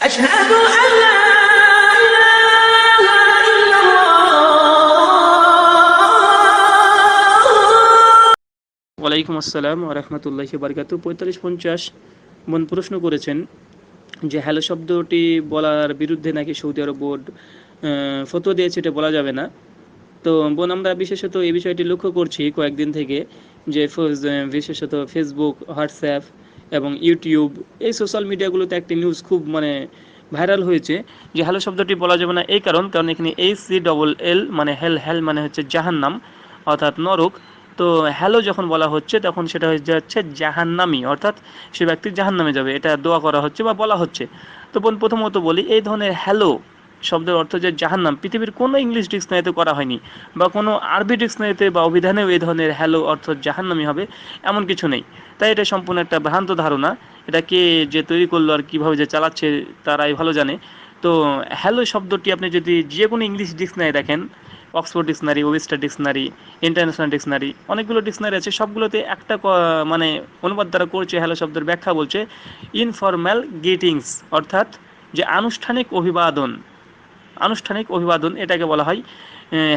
أشهد أن لا إله إلا الله ওয়ালাইকুম আসসালাম রহমতুল্লাহি বারকাতু পঁয়তাল্লিশ পঞ্চাশ মন প্রশ্ন করেছেন যে হ্যালো শব্দটি বলার বিরুদ্ধে নাকি সৌদি আরব বোর্ড আহ, ফতোয়া দিয়েছে এটা বলা যাবে না তো বোন আমরা বিশেষত এই বিষয়টি লক্ষ্য করছি কয়েকদিন থেকে যে ফেস- আহ, বিশেষত ফেসবুক হোয়াটসঅ্যাপ এবং ইউটিউব, এই সোশ্যাল মিডিয়াগুলোতে একটি নিউজ খুব মানে ভাইরাল হয়েছে যে হ্যালো শব্দটি বলা যাবে না এই কারণ কারণ এখানে এইচ সি ডবল এল মানে হেল হেল মানে হচ্ছে জাহান্নাম অর্থাৎ নরক। তো হ্যালো যখন বলা হচ্ছে তখন সেটা হয়ে যাচ্ছে জাহান্নামি, অর্থাৎ সে ব্যক্তি জাহান্নামে যাবে। এটা দোয়া করা হচ্ছে বা বলা হচ্ছে। তো প্রথমত বলি, এই ধরনের হ্যালো শব্দের অর্থ যে জাহান্নাম। পৃথিবীর কোনো ইংলিশ ডিকশনারিতে করা হয়নি বা কোনো আরবি ডিকশনারিতে বা অভিধানেও এই ধরনের হ্যালো অর্থ জাহান্নামি হবে এমন কিছু নেই। তাই এটা সম্পূর্ণ একটা ভ্রান্ত ধারণা। এটা কে যে তৈরি করল আর কীভাবে যে চালাচ্ছে তারাই ভালো জানে। তো হ্যালো শব্দটি আপনি যদি যে কোনো ইংলিশ ডিকশনারি দেখেন Oxford dictionary Webster dictionary international dictionary অনেকগুলো ডিকশনারি আছে, সবগুলোতে একটা মানে অনুবাদ দ্বারা করছে হ্যালো শব্দের ব্যাখ্যা বলছে ইনফরম্যাল গ্রিটিংস অর্থাৎ যে আনুষ্ঠানিক অভিবাদন। আনুষ্ঠানিক অভিবাদন এটাকে বলা হয়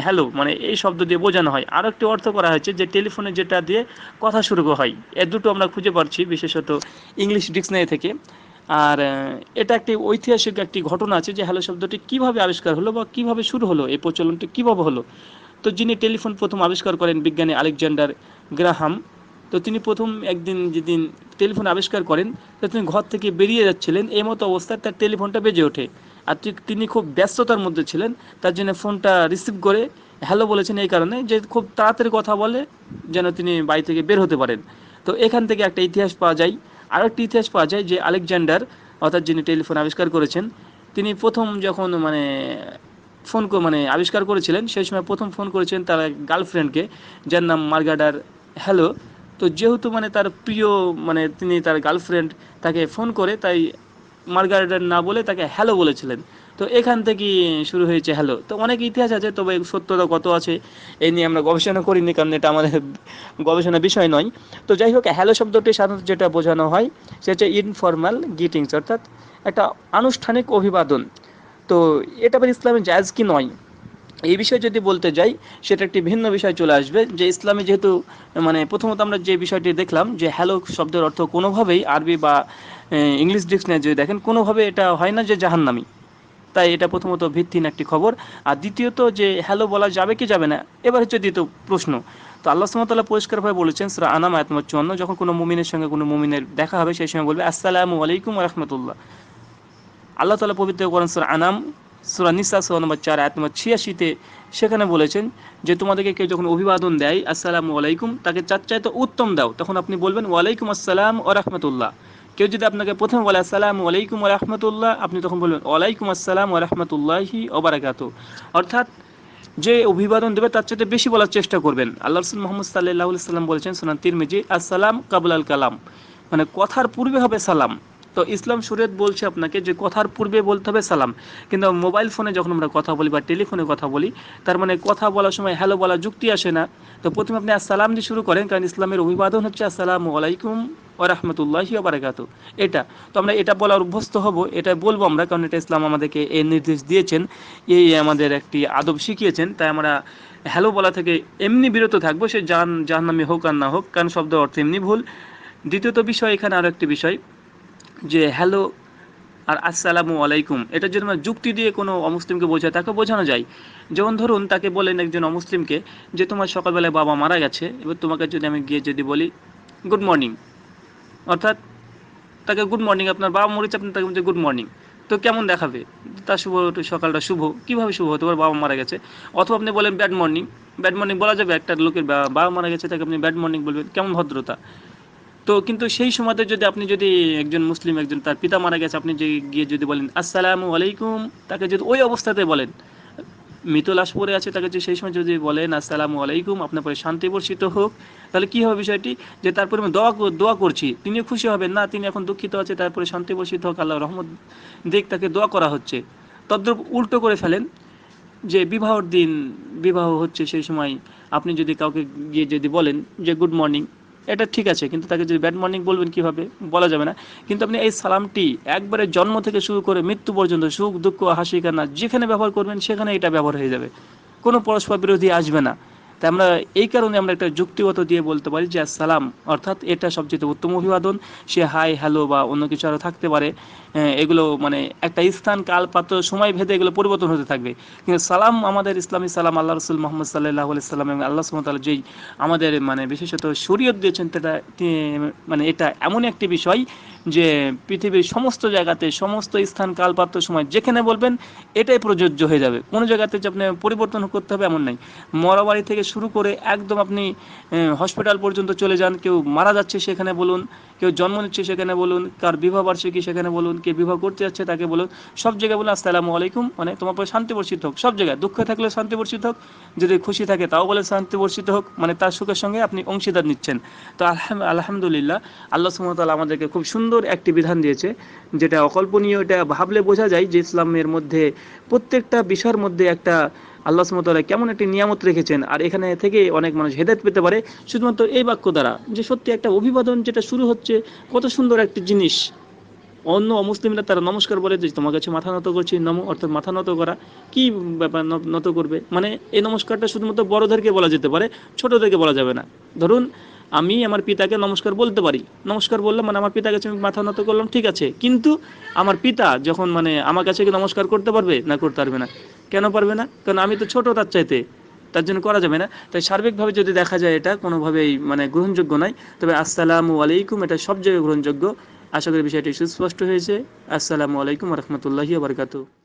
হ্যালো মানে এই শব্দ দিয়ে বোঝানো হয়। আরও একটি অর্থ করা হয়েছে যে টেলিফোনে যেটা দিয়ে কথা শুরু হয়, এ দুটো আমরা খুঁজে পাচ্ছি বিশেষত ইংলিশ ডিকশনারি থেকে। আর এটা একটি ঐতিহাসিক একটি ঘটনা আছে যে হ্যালো শব্দটি কীভাবে আবিষ্কার হলো বা কীভাবে শুরু হলো, এই প্রচলনটি কীভাবে হলো। তো যিনি টেলিফোন প্রথম আবিষ্কার করেন বিজ্ঞানী আলেকজান্ডার গ্রাহাম, তো তিনি প্রথম একদিন যেদিন টেলিফোন আবিষ্কার করেন, তো তিনি ঘর থেকে বেরিয়ে যাচ্ছিলেন, এই মতো অবস্থায় তার টেলিফোনটা বেজে ওঠে। আর তিনি খুব ব্যস্ততার মধ্যে ছিলেন, তার জন্য ফোনটা রিসিভ করে হ্যালো বলেছেন এই কারণে যে খুব তাড়াতাড়ি কথা বলে যেন তিনি বাড়ি থেকে বের হতে পারেন। তো এখান থেকে একটা ইতিহাস পাওয়া যায়। আরও একটি ইতিহাস পাওয়া যায় যে আলেকজান্ডার, অর্থাৎ যিনি টেলিফোন আবিষ্কার করেছেন, তিনি প্রথম যখন মানে ফোন মানে আবিষ্কার করেছিলেন, সেই সময় প্রথম ফোন করেছেন তার গার্লফ্রেন্ডকে যার নাম মার্গাডার হ্যালো। তো যেহেতু মানে তার প্রিয় মানে তিনি তার গার্লফ্রেন্ড তাকে ফোন করে, তাই মার্গারেটার না বলে তাকে হ্যালো বলেছিলেন। তো এখান থেকেই শুরু হয়েছে হ্যালো। তো অনেক ইতিহাস আছে, তবে সত্যতা কত আছে এই নিয়ে আমরা গবেষণা করিনি, কারণ এটা আমাদের গবেষণা বিষয় নয়। তো যাই হোক, হ্যালো শব্দটি সাধারণত যেটা বোঝানো হয় সেটা হচ্ছে ইনফর্মাল গিটিংস অর্থাৎ একটা আনুষ্ঠানিক অভিবাদন। তো এটা আবার ইসলামে জায়জ কি নয়? এই বিষয়ে যদি বলতে যাই, সেটা একটি ভিন্ন বিষয় চলে আসবে যে ইসলামে যেহেতু মানে প্রথমত আমরা যে বিষয়টি দেখলাম যে হ্যালো শব্দের অর্থ কোনোভাবেই আরবি বা ইংলিশ ডিকশনারি যদি দেখেন, কোনোভাবে এটা হয় না যে জাহান্নামি। তাই এটা প্রথমত ভিত্তিহীন একটি খবর। আর দ্বিতীয়ত যে হ্যালো বলা যাবে কি যাবে না, এবার হচ্ছে দ্বিতীয় প্রশ্ন। তো আল্লাহ সুমতাল্লাহ পরিষ্কারভাবে বলেছেন সুরা আনাম আয়াত নম্বর চুয়ান্ন, যখন কোনো মুমিনের সঙ্গে কোনো মুমিনের দেখা হবে, সেই সময় বলবে, আসসালামু আলাইকুম রহমতুল্লাহ। আল্লাহ তালা পবিত্র করেন সুরা আনাম সুরা নিসা নম্বর চার, আয়াত নম্বর ছিয়াশিতে সেখানে বলেছেন যে, তোমাদেরকে কেউ যখন অভিবাদন দেয়, আসসালামু আলাইকুম, তাকে চার চাইতে উত্তম দাও। তখন আপনি বলবেন, ওয়ালাইকুম আসসালাম ও রহমতুল্লাহ। কেউ যদি আপনাকে প্রথমে বলে, আসসালামু আলাইকুম ও রহমতুল্লাহ, আপনি তখন বলবেন, ওয়ালাইকুম আসসালাম ও রহমতুল্লাহি ওবারাকাত অর্থাৎ যে অভিবাদন দেবে, তার চাইতে বেশি বলার চেষ্টা করবেন। আল্লাহ রসুল মোহাম্মদ সাল্লাহ সাল্লাম বলেছেন সোনান তিরমিজি, আসসালাম কাবুল আল কালাম। মানে কথার পূর্বে হবে সালাম। তো ইসলাম শরীয়ত বলছে আপনাকে যে কথার পূর্বে বলতে হবে সালাম। কিন্তু মোবাইল ফোনে যখন আমরা কথা বলি বা টেলিফোনে কথা বলি, তার মানে কথা বলার সময় হ্যালো বলা যুক্তি আসে না। তো প্রথমে আপনি আসসালাম দিয়ে শুরু করেন, কারণ ইসলামের অভিবাদন হচ্ছে আসসালামু আলাইকুম ও রহমতুল্লাহি বারাকাত এটা, তো আমরা এটা বলার অভ্যস্ত হব, এটা বলব আমরা, কারণ এটা ইসলাম আমাদেরকে এই নির্দেশ দিয়েছেন এই আমাদের একটি আদব শিখিয়েছেন, তাই আমরা হ্যালো বলা থেকে এমনি বিরত থাকব, সে জান জাহান্নামি হোক আর না হোক, কারণ শব্দ অর্থ এমনি ভুল। দ্বিতীয়ত বিষয়, এখানে আরও একটি বিষয় যে হ্যালো আর আসসালামু আলাইকুম এটা যদি আমরা যুক্তি দিয়ে কোনো অমুসলিমকে বোঝায়, তাকে বোঝানো যায়। যেমন ধরুন, তাকে বলেন একজন অমুসলিমকে যে তোমার সকালবেলায় বাবা মারা গেছে, এবার তোমাকে যদি আমি গিয়ে যদি বলি গুড মর্নিং অর্থাৎ তাকে গুড মর্নিং আপনার বাবা মরেছে আপনি তাকে বলছে গুড মর্নিং তো কেমন দেখাবে? তার শুভ, সকালটা শুভ, কীভাবে শুভ হতে বাবা মারা গেছে। অথবা আপনি বলেন ব্যাড মর্নিং ব্যাড মর্নিং বলা যাবে, একটা লোকের বাবা মারা গেছে, তাকে আপনি ব্যাড মর্নিং বলবেন। কেমন ভদ্রতা? তো কিন্তু সেই সময়তে যদি আপনি যদি একজন মুসলিম, একজন তার পিতা মারা গেছে, আপনি যে গিয়ে যদি বলেন, আসসালামু আলাইকুম, তাকে যদি ওই অবস্থাতে বলেন মৃত লাশ পড়ে আছে, তাকে সেই সময় যদি বলেন, আসসালামু আলাইকুম, আপনার পরে শান্তি বর্ষিত হোক, তাহলে কী হবে বিষয়টি? যে তারপরে আমি দোয়া দোয়া করছি তিনি খুশি হবেন। না, তিনি এখন দুঃখিত আছে তারপরে শান্তি বর্ষিত হোক আল্লাহ রহমত দেখ তাকে দোয়া করা হচ্ছে। তদ্রুপ উল্টো করে ফেলেন যে বিবাহর দিন, বিবাহ হচ্ছে সেই সময় আপনি যদি কাউকে গিয়ে যদি বলেন যে, গুড মর্নিং এটা ঠিক আছে, কিন্তু তাকে যদি ব্যাড মর্নিং বলবেন কীভাবে? বলা যাবে না। কিন্তু আপনি এই সালামটি একবারে জন্ম থেকে শুরু করে মৃত্যু পর্যন্ত, সুখ, দুঃখ, হাসি, কান্না যেখানে ব্যবহার করবেন, সেখানে এটা ব্যবহার হয়ে যাবে। কোনো পরস্পর বিরোধী আসবে না। তাই আমরা এই কারণে আমরা একটা যুক্তিগত দিয়ে বলতে পারি যে সালাম অর্থাৎ এটা সবচেয়ে উত্তম অভিবাদন। সে হাই হ্যালো বা অন্য কিছু আরও থাকতে পারে। এগুলো মানে একটা স্থান কাল পাত্র সময় ভেদে এগুলো পরিবর্তন হতে থাকবে। কিন্তু সালাম আমাদের ইসলামী সালাম আল্লাহ রসুল মোহাম্মদ সাল্লাহ সাল্লাম এবং আল্লাহ সুমতাল যেই আমাদের মানে বিশেষত শরীয়ত দিয়েছেন সেটা মানে এটা এমন একটি বিষয় যে পৃথিবীর সমস্ত জায়গাতে, সমস্ত স্থান কালপাত্র সময়, যেখানে বলবেন, এটাই প্রযোজ্য হয়ে যাবে। কোনো জায়গাতে যে আপনি পরিবর্তন করতে হবে এমন নাই। মরাবাড়ি থেকে শুরু করে একদম আপনি হসপিটাল পর্যন্ত চলে যান, কেউ মারা যাচ্ছে সেখানে বলুন, কেউ জন্ম নিচ্ছে সেখানে বলুন, কার বিবাহ বার্ষিকী সেখানে বলুন, কে বিবাহ করতে যাচ্ছে তাকে বলুন, সব জায়গায় বলুন, আসসালামু আলাইকুম। মানে তোমার পরে শান্তি বর্ষিত হোক, সব জায়গায়। দুঃখ থাকলে শান্তি বর্ষিত হোক, যদি খুশি থাকে তাও বলে শান্তি বর্ষিত হোক মানে তার সুখের সঙ্গে আপনি অংশীদার নিচ্ছেন। তো আলহামদুলিল্লাহ, আল্লাহ সুমতাল আমাদেরকে খুব সুন্দর একটি বিধান দিয়েছে, যেটা অকল্পনীয়, এটা ভাবলে বোঝা যায় যে ইসলামের মধ্যে প্রত্যেকটা বিষয়ের মধ্যে একটা আল্লাহ সুমতাল্লাহ কেমন একটি নিয়ামত রেখেছেন, আর এখানে থেকে অনেক মানুষ হেদায়ত পেতে পারে। শুধুমাত্র এই বাক্য দ্বারা যে সত্যি একটা অভিবাদন যেটা শুরু হচ্ছে, কত সুন্দর একটি জিনিস। অন্য অমুসলিমরা তারা নমস্কার বলে যে, তোমার কাছে মাথা নত করছি, নম অর্থাৎ মাথা নত করা। কি ব্যাপার নত করবে? মানে এই নমস্কারটা শুধুমাত্র বড়দেরকে বলা যেতে পারে, ছোটদেরকে বলা যাবে না। ধরুন আমি আমার পিতাকে নমস্কার বলতে পারি। নমস্কার বললাম মানে আমার পিতার কাছে আমি মাথা নত করলাম, ঠিক আছে। কিন্তু আমার পিতা যখন মানে আমার কাছে কি নমস্কার করতে পারবে? না, করতে পারবে না। কেন পারবে না? কারণ আমি তো ছোট তার চাইতে। তার জন্য করা যাবে না। তাই সার্বিকভাবে যদি দেখা যায় এটা, কোনোভাবেই মানে গ্রহণযোগ্য নয়। তবে আসসালামু আলাইকুম, এটা সব জায়গায় গ্রহণযোগ্য। আশা করি বিষয়টি সুস্পষ্ট হয়েছে। আসসালামু আলাইকুম রহমতুল্লাহি বারকাতু